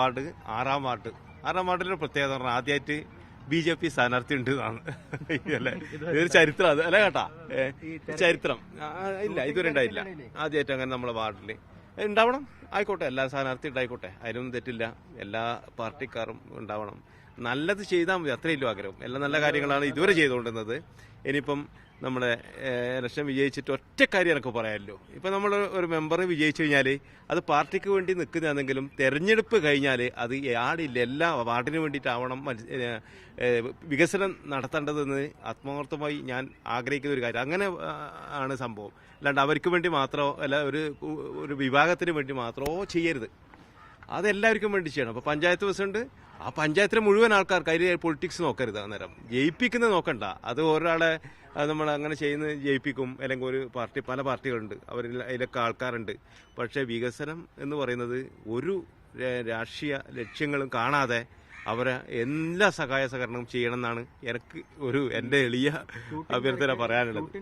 Ward ആറാം ward ആറാം വാർഡിന്റെ പ്രത്യേകത പറഞ്ഞാൽ ആദ്യമായിട്ട് ബി ജെ പി സ്ഥാനാർത്ഥി ഉണ്ട് എന്നാണ്. അല്ലേ ഇതൊരു ചരിത്രം അത്. അല്ല കേട്ടാ? ചരിത്രം. ഇല്ല ഇതുവരെ ഉണ്ടായില്ല ആദ്യമായിട്ട് അങ്ങനെ നമ്മളെ വാർഡിൽ ഉണ്ടാവണം. ആയിക്കോട്ടെ എല്ലാ സ്ഥാനാർത്ഥി ഉണ്ടായിക്കോട്ടെ. അതിനൊന്നും തെറ്റില്ല. എല്ലാ പാർട്ടിക്കാരും ഉണ്ടാവണം. നല്ലത് ചെയ്താൽ മതി. അത്രയല്ലോ ആഗ്രഹം. എല്ലാ നല്ല കാര്യങ്ങളാണ് ഇതുവരെ ചെയ്തുകൊണ്ടിരുന്നത്. ഇനിയിപ്പം നമ്മുടെ ഇലക്ഷൻ വിജയിച്ചിട്ട് ഒറ്റ കാര്യം എനിക്ക് പറയാമല്ലോ ഇപ്പൊ നമ്മൾ ഒരു മെമ്പർ വിജയിച്ചു കഴിഞ്ഞാൽ അത് പാർട്ടിക്ക് വേണ്ടി നിൽക്കുന്നതാണെങ്കിലും തെരഞ്ഞെടുപ്പ് കഴിഞ്ഞാൽ അത് ആടില്ല എല്ലാ വാർഡിന് വേണ്ടിയിട്ടാവണം വികസനം നടത്തേണ്ടതെന്ന് ആത്മാർത്ഥമായി ഞാൻ ആഗ്രഹിക്കുന്ന ഒരു കാര്യം. അങ്ങനെ ആണ് സംഭവം. അല്ലാണ്ട് അവർക്ക് വേണ്ടി മാത്രമോ അല്ല ഒരു ഒരു വിഭാഗത്തിന് വേണ്ടി മാത്രമോ ചെയ്യരുത്. അതെല്ലാവർക്കും വേണ്ടി ചെയ്യണം. അപ്പോൾ പഞ്ചായത്ത് പ്രസിഡന്റ് ആ പഞ്ചായത്തിലെ മുഴുവൻ ആൾക്കാർക്ക് അതിൽ പൊളിറ്റിക്സ് നോക്കരുത് അന്നേരം ജയിപ്പിക്കുന്നത് നോക്കണ്ട. അത് ഒരാളെ നമ്മൾ അങ്ങനെ ചെയ്യുന്ന ജയിപ്പിക്കും. അല്ലെങ്കിൽ ഒരു പാർട്ടി പല പാർട്ടികളുണ്ട്. അവരിൽ അതിലൊക്കെ ആൾക്കാരുണ്ട്. പക്ഷേ വികസനം എന്ന് പറയുന്നത് ഒരു രാഷ്ട്രീയ ലക്ഷ്യങ്ങളും കാണാതെ അവരെ എല്ലാ സഹായ സഹകരണവും ചെയ്യണം എന്നാണ് എനിക്ക് ഒരു എന്റെ എളിയ അഭ്യർത്ഥന പറയാനുള്ളത്.